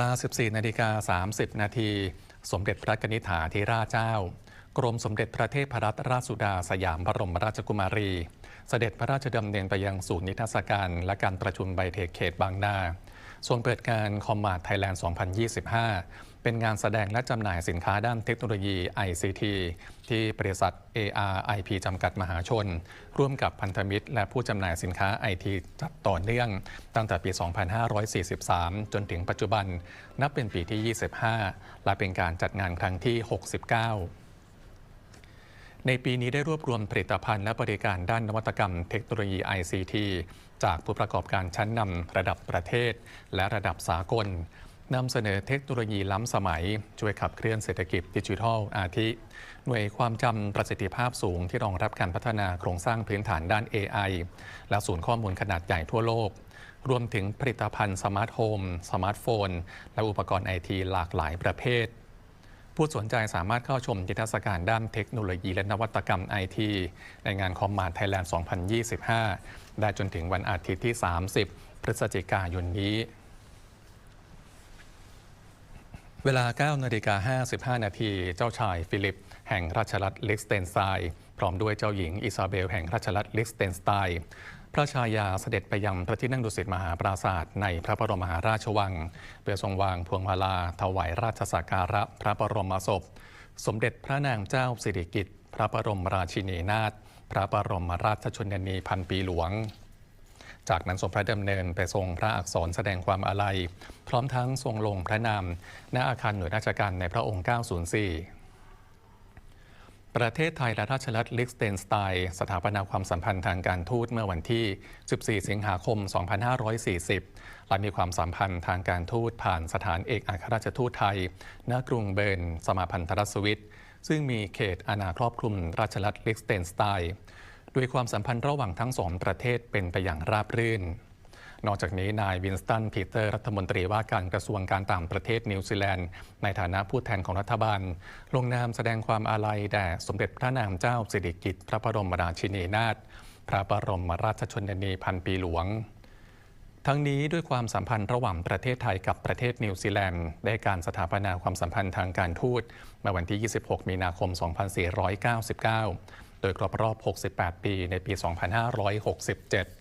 ลา 14 นาฬิกา 30 นาที สมเด็จพระกนิษฐาธิราชเจ้า กรมสมเด็จพระเทพรัตนราชสุดาสยามบรมราชกุมารี เสด็จพระราชดำเนินไปยังศูนย์นิทรรศการ และการประชุมไบเทคเขตบางนา ทรงเปิดการคอมมาดไทยแลนด์ 2025 เป็นงานแสดงและจำหน่ายสินค้าด้านเทคโนโลยี ICT ที่บริษัท ARIP จำกัดมหาชน ร่วมกับพันธมิตร และผู้จำหน่ายสินค้า IT จัดต่อเนื่อง ตั้งแต่ปี 2543 จนถึงปัจจุบัน นับเป็นปีที่ 25 และเป็นการจัดงานครั้งที่ 69 ในปีนี้ได้รวบรวมผลิตภัณฑ์และบริการด้านนวัตกรรมเทคโนโลยี ICT จากผู้ประกอบการชั้นนำระดับประเทศ และระดับสากลนำเสนอเทคโนโลยีล้ำสมัย ช่วยขับเคลื่อนเศรษฐกิจดิจิทัลอาทิ หน่วยความจำประสิทธิภาพสูงที่รองรับการพัฒนาโครงสร้างพื้นฐานด้าน AI และศูนย์ข้อมูลขนาดใหญ่ทั่วโลก รวมถึงผลิตภัณฑ์สมาร์ทโฮมสมาร์ทโฟน และอุปกรณ์ไอทีหลากหลายประเภท ผู้สนใจสามารถเข้าชมนิทรรศการด้านเทคโนโลยี และนวัตกรรมไอทีในงานคอมมานด์ไทยแลนด์ 2025 ได้จนถึงวันอาทิตย์ที่ 30 พฤศจิกายนนี้ เวลา 9 นาฬิกา 55 นาที เจ้าชายฟิลิป แห่งราชรัฐลิกสเตนไซ พร้อมด้วยเจ้าหญิงอิซาเบลแห่งราชรัฐลิสเตนสไตน์พระชายาเสด็จไปยังพระที่นั่งดุสิตมหาปราศาสตร์ในพระบรมมหาราชวังเพื่อทรงวางพวงมาลาถวายราชสักการะพระบรมศพ สมเด็จพระนางเจ้าสิริกิติ์พระบรมราชินีนาถพระบรมราชชนนีพันปีหลวง จากนั้นทรงพระดำเนินไปทรงพระอักษรแสดงความอาลัย พร้อมทั้งทรงลงพระนามณอาคารหน่วยราชการในพระองค์ 904 ประเทศไทยและราชรัฐลิกสเตนสไตน์สถาปนาความสัมพันธ์ทางการทูตเมื่อวันที่ 14 สิงหาคม 2540 และมีความสัมพันธ์ทางการทูตผ่านสถานเอกอัครราชทูตไทย ณ กรุงเบิร์น สมาพันธรัฐสวิต ซึ่งมีเขตอาณาครอบคลุมราชรัฐลิกสเตนสไตน์ด้วยความสัมพันธ์ระหว่างทั้งสองประเทศเป็นไปอย่างราบรื่น นอกจากนี้นายวินสตันพีเตอร์รัฐมนตรีว่าการกระทรวงการต่างประเทศนิวซีแลนด์ ในฐานะผู้แทนของรัฐบาล ลงนามแสดงความอาลัยแด่สมเด็จพระนางเจ้าสิริกิติ์พระบรมราชินีนาถพระบรมราชชนนีพันปีหลวงทั้งนี้ด้วยความสัมพันธ์ระหว่างประเทศไทยกับประเทศนิวซีแลนด์ ได้การสถาปนาความสัมพันธ์ทางการทูตเมื่อวันที่ 26 มีนาคม 2499 โดยครบรอบ 68 ปีในปี 2567